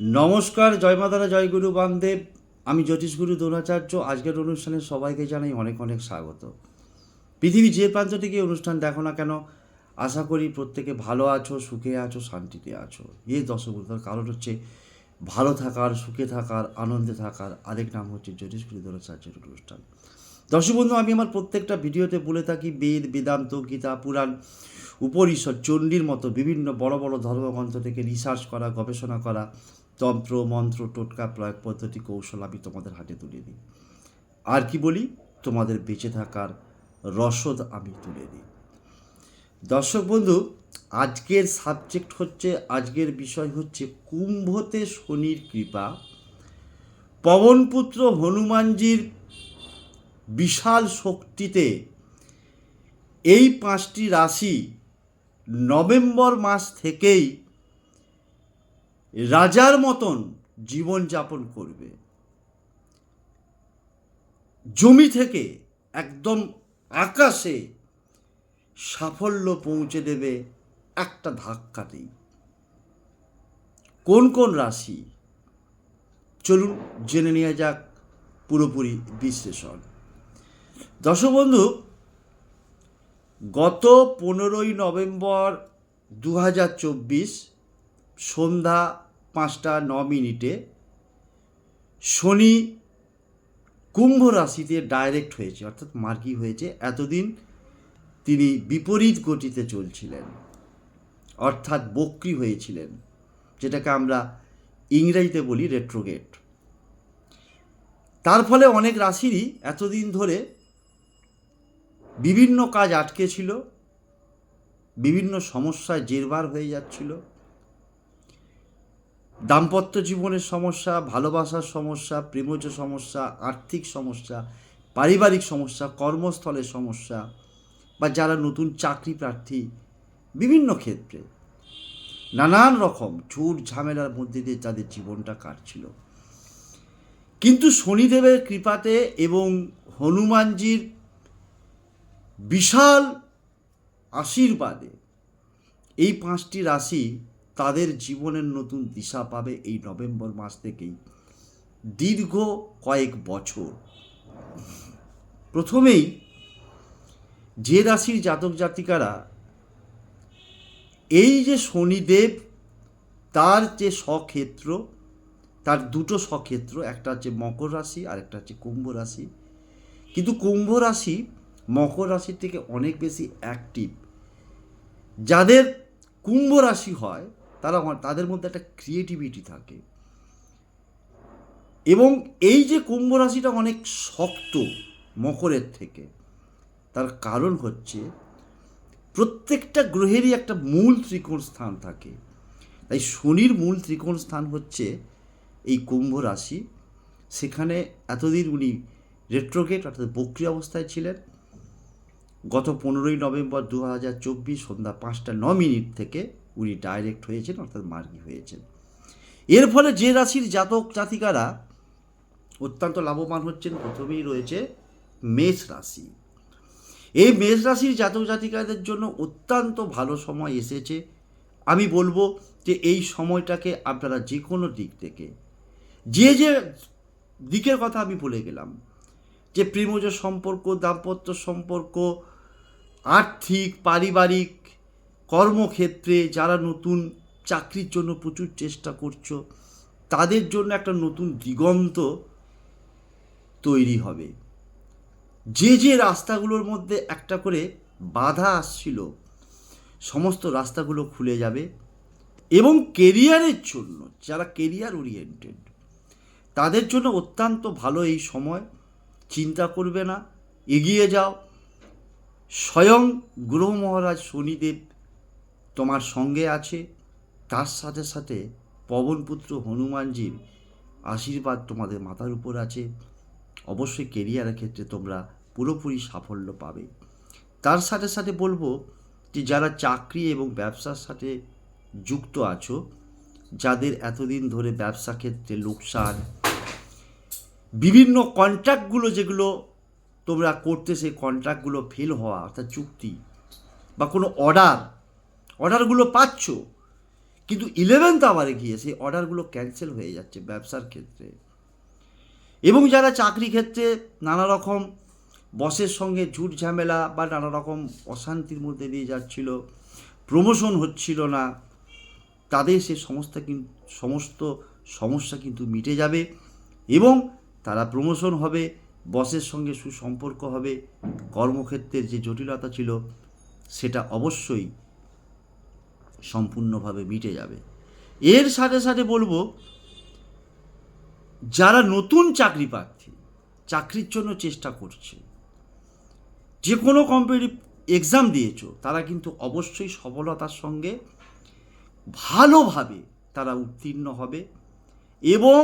নমস্কার, জয় মাতারা, জয় গুরু বামদেব। আমি জ্যোতিষগুরু দ্রোণাচার্য। আজকের অনুষ্ঠানে সবাইকে জানাই অনেক অনেক স্বাগত। পৃথিবী যে প্রান্ত থেকে অনুষ্ঠান দেখো না কেন, আশা করি প্রত্যেকে ভালো আছো, সুখে আছো, শান্তিতে আছো। এই দশগুলোর কারণ হচ্ছে ভালো থাকার, সুখে থাকার, আনন্দে থাকার আরেক নাম হচ্ছে জ্যোতিষগুরু দ্রোণাচার্যের অনুষ্ঠান। দর্শক বন্ধু, আমি আমার প্রত্যেকটা ভিডিওতে বলে থাকি, বেদ, বেদান্ত, গীতা, পুরাণ, উপনিষদ, চণ্ডীর মতো বিভিন্ন বড় বড় ধর্মগ্রন্থ থেকে রিসার্চ করা, গবেষণা করা তন্ত্র, মন্ত্র, টোটকা, প্রয়োগ পদ্ধতি, কৌশল আমি তোমাদের হাতে তুলে দিই। আর কি বলি? তোমাদের বেঁচে থাকার রসদ আমি তুলে দিই। দর্শক বন্ধু, আজকের সাবজেক্ট হচ্ছে, আজকের বিষয় হচ্ছে কুম্ভতে শনির কৃপা। পবনপুত্র হনুমানজির বিশাল শক্তিতে এই পাঁচটি রাশি নভেম্বর মাস থেকেই রাজার মতন জীবনযাপন করবে। জমি থেকে একদম আকাশে সাফল্য পৌঁছে দেবে একটা ধাক্কাতেই কোন কোন রাশি? চলুন জেনে নেওয়া যাক পুরোপুরি বিশ্লেষণ। দর্শক বন্ধু, গত পনেরোই নভেম্বর দু হাজার চব্বিশ সন্ধ্যা পাঁচটা ন মিনিটে শনি কুম্ভ রাশিতে ডাইরেক্ট হয়েছে, অর্থাৎ মার্কি হয়েছে। এতদিন তিনি বিপরীত গতিতে চলছিলেন, অর্থাৎ বক্রি হয়েছিলেন, যেটাকে আমরা ইংরেজিতে বলি রেট্রোগেট তার ফলে অনেক রাশিরই এতদিন ধরে বিভিন্ন কাজ আটকে ছিল, বিভিন্ন সমস্যায় জেরবার হয়ে যাচ্ছিল দাম্পত্য জীবনের সমস্যা, ভালোবাসার সমস্যা, প্রেমজ সমস্যা, আর্থিক সমস্যা, পারিবারিক সমস্যা, কর্মস্থলের সমস্যা, বা যারা নতুন চাকরি প্রার্থী, বিভিন্ন ক্ষেত্রে নানান রকম ঝুট ঝামেলার মধ্যে দিয়ে তাদের জীবনটা কাটছিল। কিন্তু শনিদেবের কৃপাতে এবং হনুমানজির বিশাল আশীর্বাদে এই পাঁচটি রাশি তাদের জীবনের নতুন দিশা পাবে এই নভেম্বর মাস থেকেই। দীর্ঘ কয়েক বছর। প্রথমেই যে রাশির জাতক জাতিকারা এই যে শনিদেব, তার যে স্বক্ষেত্র তার দুটো স্বক্ষেত্র একটা হচ্ছে মকর রাশি আর একটা হচ্ছে কুম্ভ রাশি। কিন্তু কুম্ভ রাশি মকর রাশির থেকে অনেক বেশি অ্যাক্টিভ যাদের কুম্ভ রাশি হয় তারা তাদের মধ্যে একটা ক্রিয়েটিভিটি থাকে। এবং এই যে কুম্ভ রাশিটা অনেক শক্ত মকরের থেকে, তার কারণ হচ্ছে প্রত্যেকটা গ্রহেরই একটা মূল ত্রিকোণ স্থান থাকে। তাই শনির মূল ত্রিকোণ স্থান হচ্ছে এই কুম্ভ রাশি। সেখানে এতদিন উনি রেট্রোগেট অর্থাৎ বক্রি অবস্থায় ছিলেন। গত পনেরোই নভেম্বর দু হাজার চব্বিশ সন্ধ্যা পাঁচটা ন মিনিট থেকে উনি ডাইরেক্ট হয়েছেন, অর্থাৎ মার্গি হয়েছেন। এর ফলে যে রাশির জাতক জাতিকারা অত্যন্ত লাভবান হচ্ছেন, প্রথমেই রয়েছে মেষ রাশি। এই মেষ রাশির জাতক জাতিকাদের জন্য অত্যন্ত ভালো সময় এসেছে। আমি বলব যে এই সময়টাকে আপনারা যে কোনো দিক থেকে, যে যে দিকের কথা আমি বলে গেলাম, যে প্রেমজ সম্পর্ক, দাম্পত্য সম্পর্ক, আর্থিক, পারিবারিক কর্মক্ষেত্রে যারা নতুন চাকরির জন্য প্রচুর চেষ্টা করছ, তাদের জন্য একটা নতুন দিগন্ত তৈরি হবে। যে যে রাস্তাগুলোর মধ্যে একটা করে বাধা আসছিল, সমস্ত রাস্তাগুলো খুলে যাবে এবং কেরিয়ারের জন্য, যারা কেরিয়ার ওরিয়েন্টেড তাদের জন্য অত্যন্ত ভালো এই সময়। চিন্তা করবে না, এগিয়ে যাও। স্বয়ং গ্রহ মহারাজ শনিদেব তোমার সঙ্গে আছে। তার সাথে সাথে পবনপুত্র হনুমানজির আশীর্বাদ তোমাদের মাথার উপর আছে। অবশ্যই কেরিয়ারের ক্ষেত্রে তোমরা পুরোপুরি সাফল্য পাবে। তার সাথে সাথে বলব যে যারা চাকরি এবং ব্যবসার সাথে যুক্ত আছো, যাদের এতদিন ধরে ব্যবসা ক্ষেত্রে লোকসান, বিভিন্ন কন্ট্রাক্টগুলো যেগুলো তোমরা করতে সেই কন্ট্রাক্টগুলো ফেল হওয়া অর্থাৎ চুক্তি বা কোনো অর্ডার অর্ডারগুলো পাচ্ছ, কিন্তু ইলেভেন্থ আওয়ারে গিয়ে সেই অর্ডারগুলো ক্যান্সেল হয়ে যাচ্ছে ব্যবসার ক্ষেত্রে। এবং যারা চাকরি ক্ষেত্রে নানা রকম বসের সঙ্গে ঝুট ঝামেলা বা নানা রকম অশান্তির মধ্যে দিয়ে যাচ্ছিল প্রমোশন হচ্ছিল না, তাদের সে সমস্ত সমস্ত সমস্যা কিন্তু মিটে যাবে এবং তারা প্রমোশন হবে, বসের সঙ্গে সুসম্পর্ক হবে, কর্মক্ষেত্রের যে জটিলতা ছিল, সেটা অবশ্যই সম্পূর্ণভাবে মিটে যাবে। এর সাথে সাথে বলব, যারা নতুন চাকরি প্রার্থী, চাকরির জন্য চেষ্টা করছে, যে কোনো কম্পিটিভ এক্সাম দিয়েছ, তারা কিন্তু অবশ্যই সফলতার সঙ্গে ভালোভাবে তারা উত্তীর্ণ হবে এবং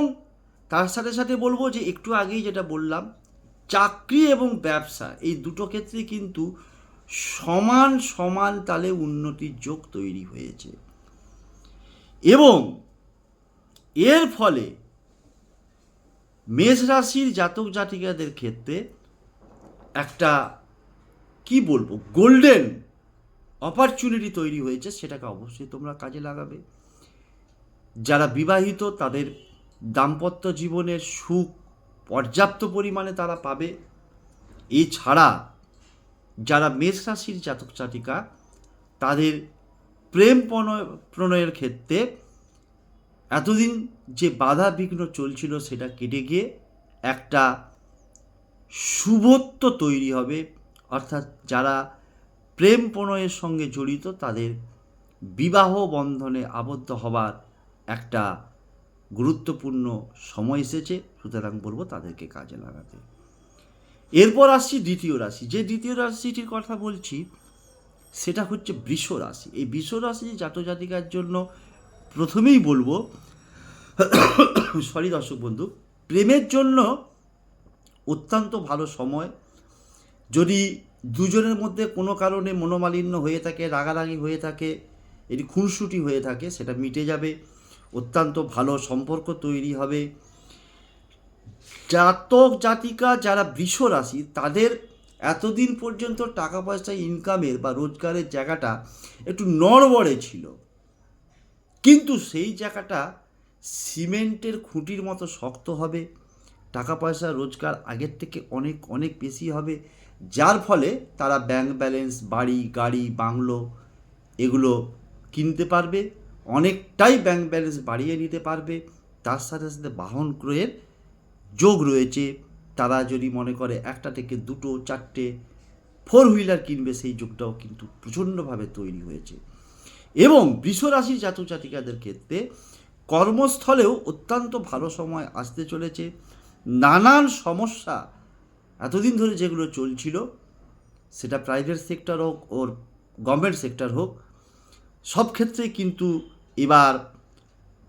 তার সাথে সাথে বলব যে একটু আগেই যেটা বললাম, চাকরি এবং ব্যবসা, এই দুটো ক্ষেত্রে কিন্তু সমান সমান তালে উন্নতির যোগ তৈরি হয়েছে। এবং এর ফলে মেষ রাশির জাতক জাতিকাদের ক্ষেত্রে একটা, কি বলব গোল্ডেন অপরচুনিটি তৈরি হয়েছে, সেটাকে অবশ্যই তোমরা কাজে লাগাবে। যারা বিবাহিত, তাদের দাম্পত্য জীবনের সুখ পর্যাপ্ত পরিমাণে তারা পাবে। এছাড়া যারা মেষ রাশির জাতক জাতিকা, তাদের প্রেম প্রণয়, প্রণয়ের ক্ষেত্রে এতদিন যে বাধা বিঘ্ন চলছিল সেটা কেটে গিয়ে একটা শুভত্ব তৈরি হবে। অর্থাৎ যারা প্রেম প্রণয়ের সঙ্গে জড়িত, তাদের বিবাহ বন্ধনে আবদ্ধ হবার একটা গুরুত্বপূর্ণ সময় এসেছে। সুতরাং বলব, তাদেরকে কাজে লাগাতে। এরপর আসছি দ্বিতীয় রাশি। যে দ্বিতীয় রাশিটির কথা বলছি, সেটা হচ্ছে বৃষ রাশি। এই বৃষ রাশি জাতজাতিকার জন্য প্রথমেই বলব, সরি দর্শক বন্ধু, প্রেমের জন্য অত্যন্ত ভালো সময়। যদি দুজনের মধ্যে কোনো কারণে মনোমালিন্য হয়ে থাকে, রাগারাগি হয়ে থাকে, এটি খুনসুটি হয়ে থাকে, সেটা মিটে যাবে, অত্যন্ত ভালো সম্পর্ক তৈরি হবে। জাতক জাতিকা যারা বৃষ রাশি, তাদের এতদিন পর্যন্ত টাকা পয়সা ইনকামের বা রোজগারের জায়গাটা একটু নড়বড়ে ছিল। কিন্তু সেই জায়গাটা সিমেন্টের খুঁটির মতো শক্ত হবে টাকা পয়সা রোজগার আগের থেকে অনেক অনেক বেশি হবে, যার ফলে তারা ব্যাংক ব্যালেন্স বাড়ি, গাড়ি, বাংলো এগুলো কিনতে পারবে, অনেকটাই ব্যাংক ব্যালেন্স বাড়িয়ে নিতে পারবে, তার সাথে সাথে বাহন ক্রয়ের যোগ রয়েছে, তারা যদি মনে করে একটা থেকে দুটো, চারটে ফোর হুইলার কিনবে, সেই যোগটাও কিন্তু প্রচণ্ডভাবে তৈরি হয়েছে। এবং বৃষ রাশির জাতক জাতিকাদের ক্ষেত্রে কর্মস্থলেও অত্যন্ত ভালো সময় আসতে চলেছে। নানান সমস্যা এতদিন ধরে যেগুলো চলছিল, সেটা প্রাইভেট সেক্টর হোক ওর গভর্নমেন্ট সেক্টর হোক, সব ক্ষেত্রে কিন্তু এবার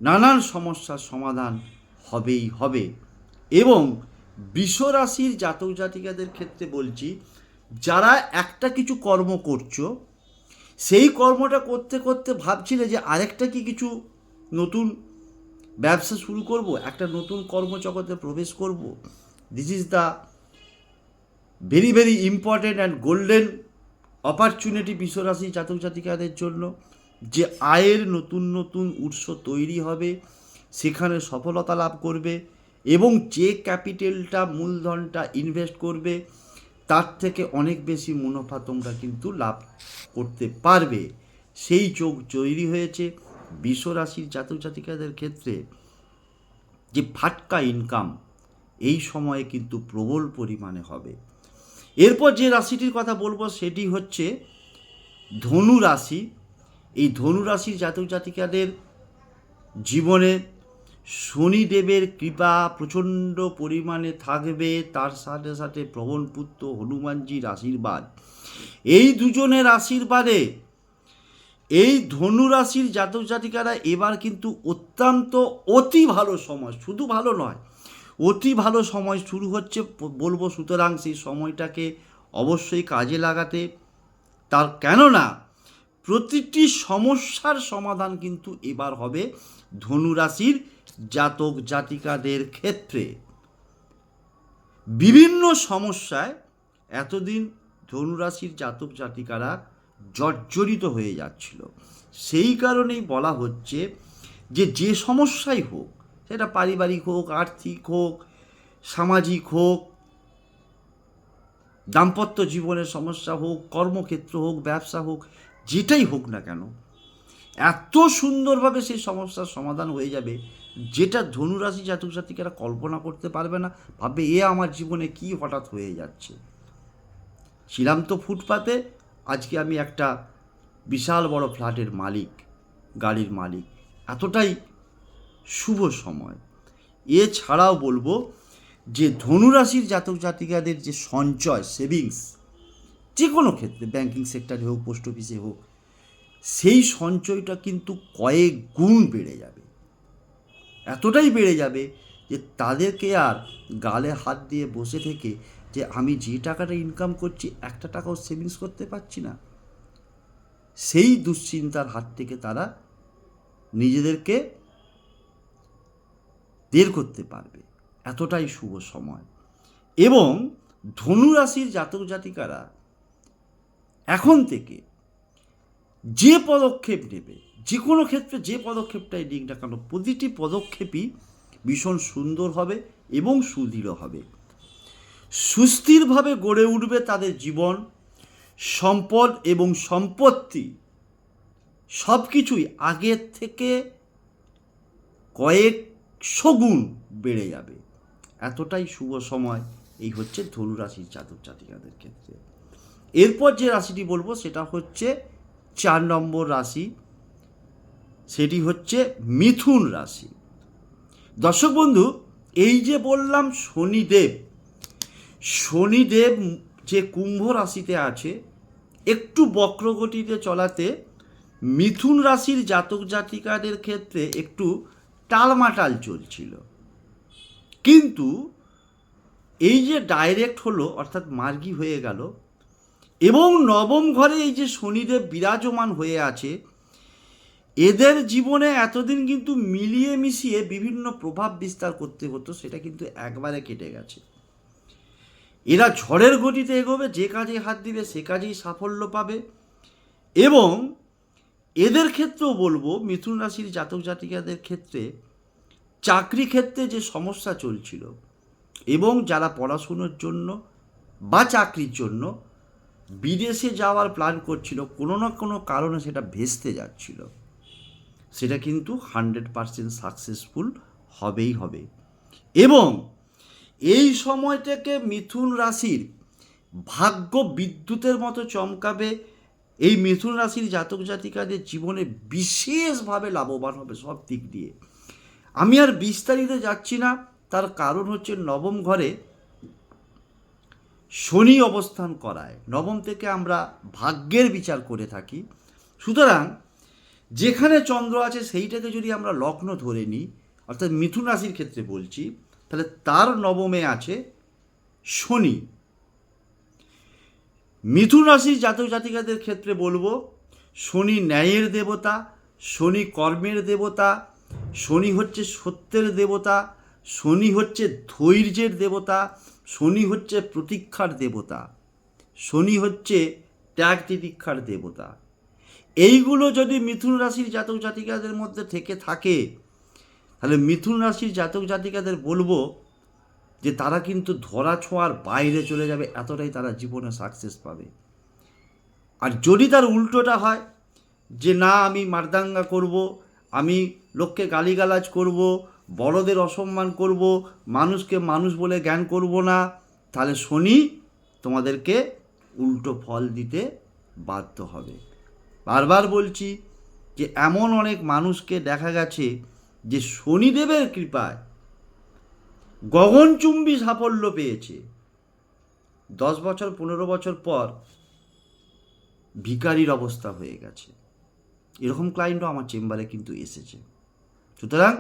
নানান সমস্যার সমাধান হবেই হবে। এবং বিশ্বরাশির জাতক জাতিকাদের ক্ষেত্রে বলছি, যারা একটা কিছু কর্ম করছ, সেই কর্মটা করতে করতে ভাবছিলে যে আরেকটা কি কিছু নতুন ব্যবসা শুরু করব? একটা নতুন কর্মজগতে প্রবেশ করব? This is the very very important and golden opportunity বিশ্বরাশি জাতক জাতিকাদের জন্য, যে আয়ের নতুন নতুন উৎস তৈরি হবে, সেখানে সফলতা লাভ করবে। এবং যে ক্যাপিটালটা মূলধনটা ইনভেস্ট করবে, তার থেকে অনেক বেশি মুনাফা তোমরা কিন্তু লাভ করতে পারবে। সেই যোগ তৈরি হয়েছে বিশ্বরাশির জাতক জাতিকাদের ক্ষেত্রে যে ফাটকা ইনকাম এই সময়ে কিন্তু প্রবল পরিমাণে হবে। এরপর যে রাশিটির কথা বলব সেটি হচ্ছে ধনু রাশি। এই ধনু রাশির জাতক জাতিকাদের জীবনে শনিদেবের কৃপা প্রচণ্ড পরিমাণে থাকবে, তার সাথে সাথে প্রবণপুত্র হনুমানজির আশীর্বাদ। এই দুজনের আশীর্বাদে এই ধনু রাশির জাতক জাতিকারা এবার কিন্তু অত্যন্ত অতি ভালো সময়, শুধু ভালো নয়, অতি ভালো সময় শুরু হচ্ছে বলব সুতরাং সেই সময়টাকে অবশ্যই কাজে লাগাতে। তার কেননা প্রতিটি সমস্যার সমাধান কিন্তু এবার হবে ধনুরাশির জাতক জাতিকাদের ক্ষেত্রে বিভিন্ন সমস্যায় এতদিন ধনুরাশির জাতক জাতিকারা জর্জরিত হয়ে যাচ্ছিল। সেই কারণেই বলা হচ্ছে যে যে সমস্যাই হোক, সেটা পারিবারিক হোক, আর্থিক হোক, সামাজিক হোক, দাম্পত্য জীবনের সমস্যা হোক, কর্মক্ষেত্র হোক, ব্যবসা হোক, যেটাই হোক না কেন, এত সুন্দরভাবে সেই সমস্যার সমাধান হয়ে যাবে যেটা ধনুরাশি জাতক জাতিকেরা কল্পনা করতে পারবে না, ভাববে, এ আমার জীবনে কি হঠাৎ হয়ে যাচ্ছে? ছিলাম তো ফুটপাতে, আজকে আমি একটা বিশাল বড় ফ্ল্যাটের মালিক, গাড়ির মালিক। এতটাই শুভ সময়। এছাড়াও বলব যে, ধনুরাশির জাতক জাতিকাদের যে সঞ্চয়, সেভিংস যে কোনো ক্ষেত্রে, ব্যাংকিং সেক্টরে হোক, পোস্ট অফিসে হোক, সেই সঞ্চয়টা কিন্তু কয়েক গুণ বেড়ে যাবে। এতটাই বেড়ে যাবে যে তাদেরকে আর গালে হাত দিয়ে বসে থেকে যে আমি যে টাকাটা ইনকাম করছি, একটা টাকাও সেভিংস করতে পারছি না। সেই দুশ্চিন্তার হাত থেকে তারা নিজেদেরকে বের করতে পারবে। এতটাই শুভ সময়। এবং ধনুরাশির জাতক জাতিকারা এখন থেকে যে পদক্ষেপ নেবে যে কোনো ক্ষেত্রে যে পদক্ষেপটাই নিক না কেন, প্রতিটি পদক্ষেপই ভীষণ সুন্দর হবে এবং সুদৃঢ় হবে। সুস্থিরভাবে গড়ে উঠবে তাদের জীবন, সম্পদ এবং সম্পত্তি সব কিছুই আগের থেকে কয়েকশো গুণ বেড়ে যাবে। এতটাই শুভ সময়, এই হচ্ছে ধনুরাশির জাতক জাতিকাদের ক্ষেত্রে। এরপর যে রাশিটি বলব, সেটা হচ্ছে চার নম্বর রাশি সেটি হচ্ছে মিথুন রাশি। দর্শক বন্ধু, এই যে বললাম শনিদেব শনিদেব যে কুম্ভ রাশিতে আছে, একটু বক্রগতিতে চলাতে মিথুন রাশির জাতক জাতিকাদের ক্ষেত্রে একটু টালমাটাল চলছিল। কিন্তু এই যে ডাইরেক্ট হলো, অর্থাৎ মার্গী হয়ে গেল এবং নবম ঘরে এই যে শনিদেব বিরাজমান হয়ে আছে এদের জীবনে এতদিন কিন্তু মিলিয়ে মিশিয়ে বিভিন্ন প্রভাব বিস্তার করতে হতো, সেটা কিন্তু একবারে কেটে গেছে। এরা ঝড়ের গতিতে এগোবে, যে কাজে হাত দিবে, সে কাজেই সাফল্য পাবে। এবং এদের ক্ষেত্রেও বলব, মিথুন রাশির জাতক জাতিকাদের ক্ষেত্রে চাকরি ক্ষেত্রে যে সমস্যা চলছিল এবং যারা পড়াশুনোর জন্য বা চাকরির জন্য বিদেশে যাওয়ার প্ল্যান করছিল, কোনো না কোনো কারণে সেটা ভেস্তে যাচ্ছিল। সেটা কিন্তু হান্ড্রেড পারসেন্ট সাকসেসফুল হবেই হবে। এবং এই সময়টাকে মিথুন রাশির ভাগ্য বিদ্যুতের মতো চমকাবে, এই মিথুন রাশির জাতক জাতিকাদের জীবনে বিশেষভাবে লাভবান হবে সব দিক দিয়ে। আমি আর বিস্তারিত যাচ্ছি না, তার কারণ হচ্ছে নবম ঘরে শনি অবস্থান করায়। নবম থেকে আমরা ভাগ্যের বিচার করে থাকি। সুতরাং যেখানে চন্দ্র আছে সেইটাকে যদি আমরা লগ্ন ধরে নিই, অর্থাৎ মিথুন রাশির ক্ষেত্রে বলছি, তাহলে তার নবমে আছে শনি। মিথুন রাশির জাতক জাতিকাদের ক্ষেত্রে বলব, শনি ন্যায়ের দেবতা, শনি কর্মের দেবতা, শনি হচ্ছে সত্যের দেবতা, শনি হচ্ছে ধৈর্যের দেবতা, শনি হচ্ছে প্রতীক্ষার দেবতা, শনি হচ্ছে ত্যাগ তিতিক্ষার দেবতা। এইগুলো যদি মিথুন রাশির জাতক জাতিকাদের মধ্যে থেকে থাকে, তাহলে মিথুন রাশির জাতক জাতিকাদের বলব যে তারা কিন্তু ধরা ছোঁয়ার বাইরে চলে যাবে, এতটাই তারা জীবনে সাকসেস পাবে। আর যদি তার উল্টোটা হয়, যে না, আমি মারদাঙ্গা করব, আমি লোককে গালিগালাজ করব, বড়দের অসম্মান করব, মানুষকে মানুষ বলে জ্ঞান করব না, তাহলে শনি তোমাদেরকে উল্টো ফল দিতে বাধ্য হবে। বারবার বলছি যে এমন অনেক মানুষকে দেখা গেছে যে শনিদেবের কৃপায় গগনচুম্বী সাফল্য পেয়েছে। দশ বছর, পনেরো বছর পর ভিকারির অবস্থা হয়ে গেছে। এরকম ক্লায়েন্টও আমার চেম্বারে কিন্তু এসেছে। সুতরাং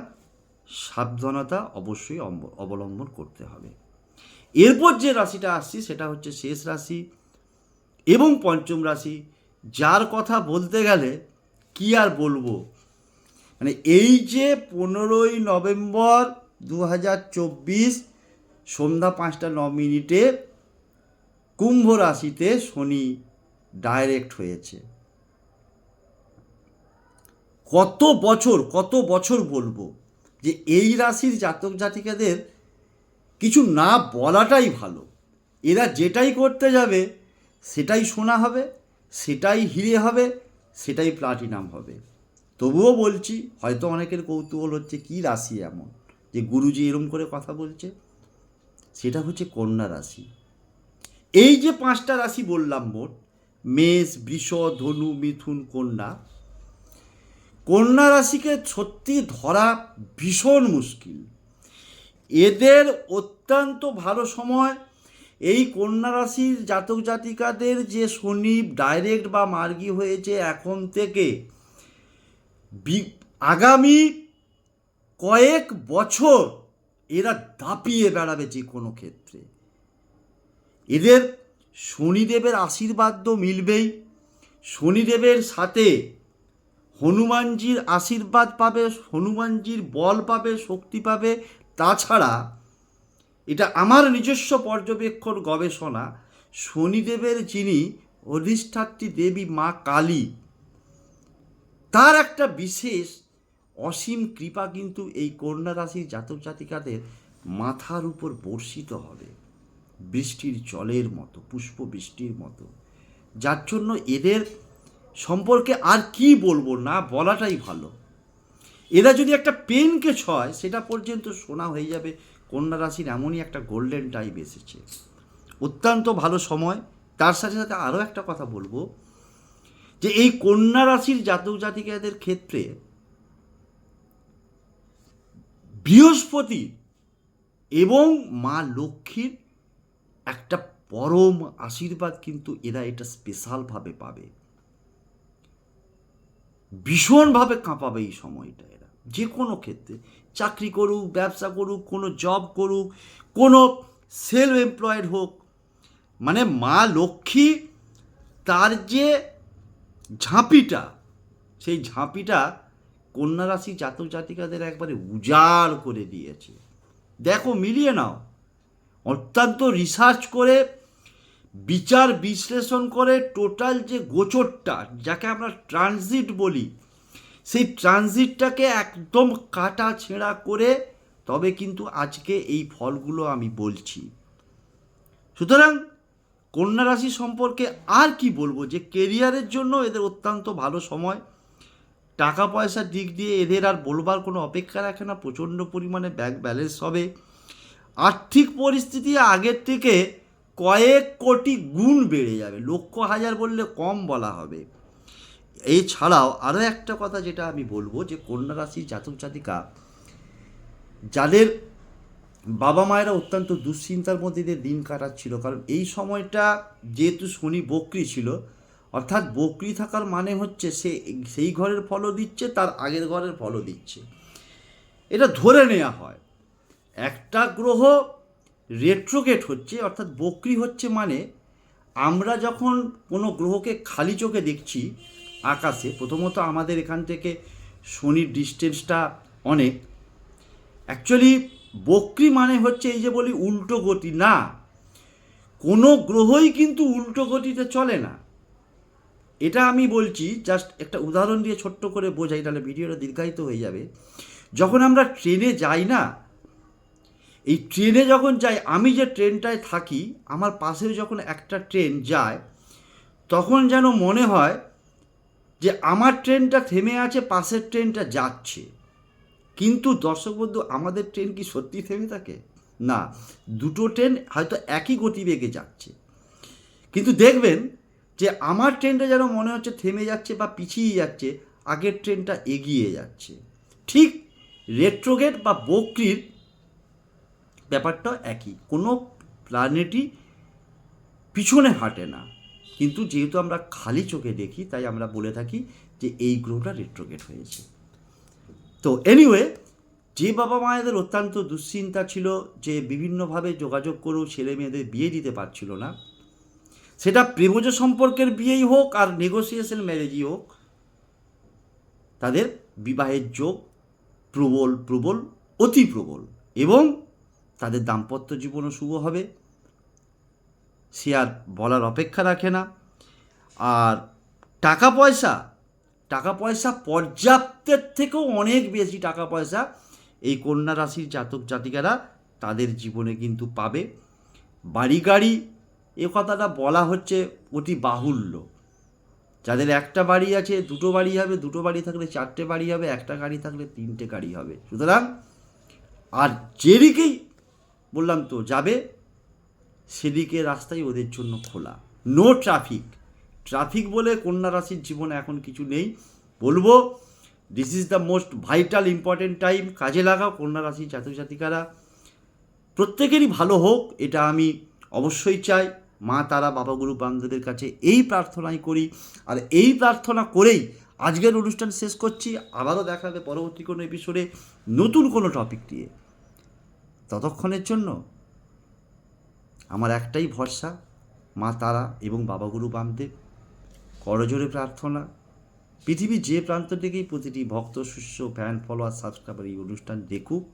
সাবধানতা অবশ্যই অবলম্বন করতে হবে। এরপর যে রাশিটা আসছি সেটা হচ্ছে শেষ রাশি এবং পঞ্চম রাশি। যার কথা বলতে গেলে কি আর বলব? মানে এই যে পনেরোই নভেম্বর দু হাজার চব্বিশ সন্ধ্যা পাঁচটা ন মিনিটে কুম্ভ রাশিতে শনি ডাইরেক্ট হয়েছে। কত বছর কত বছর বলব যে এই রাশির জাতক জাতিকাদের কিছু না বলাটাই ভালো। এরা যেটাই করতে যাবে, সেটাই শোনা হবে। সেটাই হিরে হবে, সেটাই প্লাটিনাম হবে। তবুও বলছি, হয়তো অনেকের কৌতূহল হচ্ছে, কি রাশি এমন? যে গুরুজি এরম করে কথা বলছে, সেটা হচ্ছে কন্যা রাশি। এই যে পাঁচটা রাশি বললাম মোট, মেষ, বৃষ, ধনু, মিথুন, কন্যা কন্যা রাশিকে সত্যি ধরা ভীষণ মুশকিল। এদের অত্যন্ত ভালো সময় এই কন্যা রাশির জাতক জাতিকাদের যে শনি ডাইরেক্ট বা মার্গী হয়েছে এখন থেকে আগামী কয়েক বছর এরা দাপিয়ে বেড়াবে যে কোনো ক্ষেত্রে। এদের শনিদেবের আশীর্বাদ তো মিলবেই। শনিদেবের সাথে হনুমানজির আশীর্বাদ পাবে, হনুমানজির বল পাবে, শক্তি পাবে। তাছাড়া এটা আমার নিজস্ব পর্যবেক্ষণ গবেষণা। শনিদেবের যিনি অধিষ্ঠাত্রী দেবী মা কালী, তার একটা বিশেষ অসীম কৃপা কিন্তু এই কন্যা রাশির জাতক জাতিকাদের মাথার উপর বর্ষিত হবে। বৃষ্টির জলের মতো, পুষ্প বৃষ্টির মতো। যার জন্য এদের সম্পর্কে আর কি বলব না, বলাটাই ভালো। এরা যদি একটা পেনকে ছয়, সেটা পর্যন্ত শোনা হয়ে যাবে। কন্যা রাশির এমনই একটা গোল্ডেন টাইম এসেছে। অত্যন্ত ভালো সময়। তার সাথে সাথে আরও একটা কথা বলব যে, এই কন্যা রাশির জাতক জাতিকাদের ক্ষেত্রে বৃহস্পতি এবং মা লক্ষ্মীর একটা পরম আশীর্বাদ কিন্তু এরা এটা স্পেশালভাবে পাবে। ভীষণভাবে কাঁপাবে এই সময়টা এরা। যে কোনো ক্ষেত্রে। চাকরি করুক, ব্যবসা করুক, কোনো জব করুক, কোনো সেলফ এমপ্লয়েড হোক মানে মা লক্ষ্মী তার যে ঝাঁপিটা, সেই ঝাঁপিটা কন্যা রাশি জাতক জাতিকাদের একবারে উজাড় করে দিয়েছে। দেখো, মিলিয়ে নাও। অত্যন্ত রিসার্চ করে, বিচার বিশ্লেষণ করে টোটাল যে গোচরটা, যাকে আমরা ট্রানজিট বলি সেই ট্রানজিটটাকে একদম কাটা ছেঁড়া করে, তবে কিন্তু আজকে এই ফলগুলো আমি বলছি। সুতরাং কন্যা রাশি সম্পর্কে আর কি বলব? যে কেরিয়ারের জন্য এদের অত্যন্ত ভালো সময়। টাকা পয়সার দিক দিয়ে এদের আর বলবার কোনো অপেক্ষা রাখে না, প্রচণ্ড পরিমাণে ব্যাংক ব্যালেন্স হবে। আর্থিক পরিস্থিতি আগের থেকে কয়েক কোটি গুণ বেড়ে যাবে। লক্ষ হাজার বললে কম বলা হবে। এছাড়াও আরও একটা কথা যেটা আমি বলব যে কন্যা রাশি জাতক জাতিকা, যাদের বাবা মায়েরা অত্যন্ত দুশ্চিন্তার মধ্যে দিয়ে দিন কাটাচ্ছিল। কারণ এই সময়টা যেহেতু শনি বকরি ছিল, অর্থাৎ বকরি থাকার মানে হচ্ছে সে সেই ঘরের ফলও দিচ্ছে, তার আগের ঘরের ফলও দিচ্ছে। এটা ধরে নেওয়া হয়। একটা গ্রহ রেট্রোগেট হচ্ছে, অর্থাৎ বকরি হচ্ছে মানে আমরা যখন কোনো গ্রহকে খালি চোখে দেখছি আকাশে। প্রথমত আমাদের এখান থেকে শনির ডিস্টেন্সটা অনেক। অ্যাকচুয়ালি বক্রি মানে হচ্ছে এই যে বলি উল্টো গতি। না, কোনো গ্রহই কিন্তু উল্টো গতিতে চলে না। এটা আমি বলছি জাস্ট একটা উদাহরণ দিয়ে ছোট্ট করে বোঝাই, তাহলে ভিডিওটা দীর্ঘায়িত হয়ে যাবে। যখন আমরা ট্রেনে যাই না, এই ট্রেনে যখন যাই, আমি যে ট্রেনটায় থাকি, আমার পাশেও যখন একটা ট্রেন যায়, তখন যেন মনে হয় যে আমার ট্রেনটা থেমে আছে, পাশের ট্রেনটা যাচ্ছে। কিন্তু দর্শক বন্ধু, আমাদের ট্রেন কি সত্যি থেমে থাকে? না, দুটো ট্রেন হয়তো একই গতিবেগে যাচ্ছে। কিন্তু দেখবেন যে আমার ট্রেনটা যেন মনে হচ্ছে থেমে যাচ্ছে বা পিছিয়ে যাচ্ছে, আগের ট্রেনটা এগিয়ে যাচ্ছে। ঠিক রেট্রোগেট বা বকরির ব্যাপারটা একই। কোনো প্ল্যানেটই পিছনে হাঁটে না। কিন্তু যেহেতু আমরা খালি চোখে দেখি, তাই আমরা বলে থাকি যে এই গ্রহটা রেট্রোগেট হয়েছে। তো এনিওয়ে যে বাবা মায়েদের অত্যন্ত দুশ্চিন্তা ছিল যে বিভিন্নভাবে যোগাযোগ করেও ছেলে মেয়েদের বিয়ে দিতে পারছিল না, সেটা প্রেমজ সম্পর্কের বিয়েই হোক আর নেগোসিয়েশন ম্যারেজই হোক, তাদের বিবাহের যোগ প্রবল প্রবল, অতি প্রবল এবং তাদের দাম্পত্য জীবনও শুভ হবে। সে আর বলার অপেক্ষা রাখে না। আর টাকা পয়সা টাকা পয়সা পর্যাপ্তের থেকেও অনেক বেশি টাকা পয়সা এই কন্যা রাশির জাতক জাতিকারা তাদের জীবনে কিন্তু পাবে। বাড়ি গাড়ি, এ কথাটা বলা হচ্ছে অতি বাহুল্য। যাদের একটা বাড়ি আছে, দুটো বাড়ি হবে, দুটো বাড়ি থাকলে চারটে বাড়ি হবে, একটা গাড়ি থাকলে তিনটে গাড়ি হবে। সুতরাং আর যেদিকেই বললাম তো যাবে সেদিকে রাস্তাই ওদের জন্য খোলা। নো ট্রাফিক ট্রাফিক বলে কন্যা রাশির জীবনে এখন কিছু নেই। বলব this is the most vital important time কাজে লাগাও কন্যা রাশির জাতিকারা প্রত্যেকেরই ভালো হোক, এটা আমি অবশ্যই চাই। মা, তারা, বাবা, গুরু বান্ধবের কাছে এই প্রার্থনাই করি। আর এই প্রার্থনা করেই আজকের অনুষ্ঠান শেষ করছি। আবারও দেখা হবে পরবর্তী কোনো এপিসোডে নতুন কোনো টপিক নিয়ে। ততক্ষণের জন্য আমার একটাই ভরসা, মা, তারা এবং বাবা গুরু বামদেব। করজোরে প্রার্থনা। পৃথিবীর যে প্রান্ত থেকেই প্রতিটি ভক্ত, শিষ্য ফ্যান ফলোয়ার সাবস্ক্রাইবার এই অনুষ্ঠান দেখুক,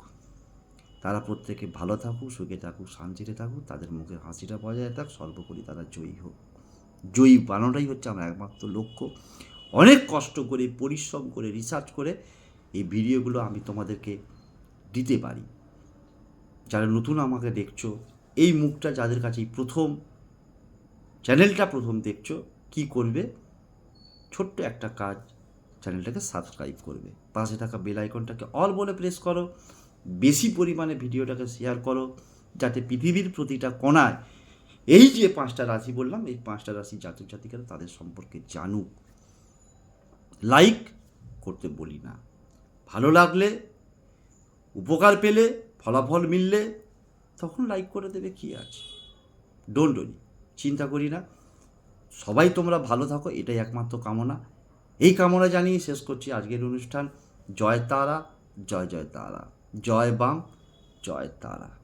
তারা প্রত্যেকে ভালো থাকুক, সুখে থাকুক, শান্তিতে থাকুক, তাদের মুখে হাসিটা বজায় থাক সর্বোপরি তারা জয়ী হোক। জয়ী বানানোটাই হচ্ছে আমার একমাত্র লক্ষ্য। অনেক কষ্ট করে, পরিশ্রম করে রিসার্চ করে এই ভিডিওগুলো আমি তোমাদেরকে দিতে পারি। যারা নতুন আমাকে দেখছ এই মুখটা যাদের কাছে প্রথম, চ্যানেলটা প্রথম দেখছ, কি করবে? ছোট্ট একটা কাজ চ্যানেলটাকে সাবস্ক্রাইব করবে। পাশে থাকা বেল আইকনটাকে অল বলে প্রেস করো, বেশি পরিমাণে ভিডিওটাকে শেয়ার করো, যাতে পৃথিবীর প্রতিটা কণায় এই যে পাঁচটা রাশি বললাম, এই পাঁচটা রাশি জাতক জাতিকারা তাদের সম্পর্কে জানুক। লাইক করতে বলি না। ভালো লাগলে, উপকার পেলে, ফলাফল মিললে তখন লাইক করে দেবে কী আছে? ডোন্ট ওরি চিন্তা করি না। সবাই তোমরা ভালো থাকো, এটাই একমাত্র কামনা। এই কামনা জানিয়ে শেষ করছি আজকের অনুষ্ঠান। জয় তারা, জয় জয় তারা। জয় বাম, জয় তারা।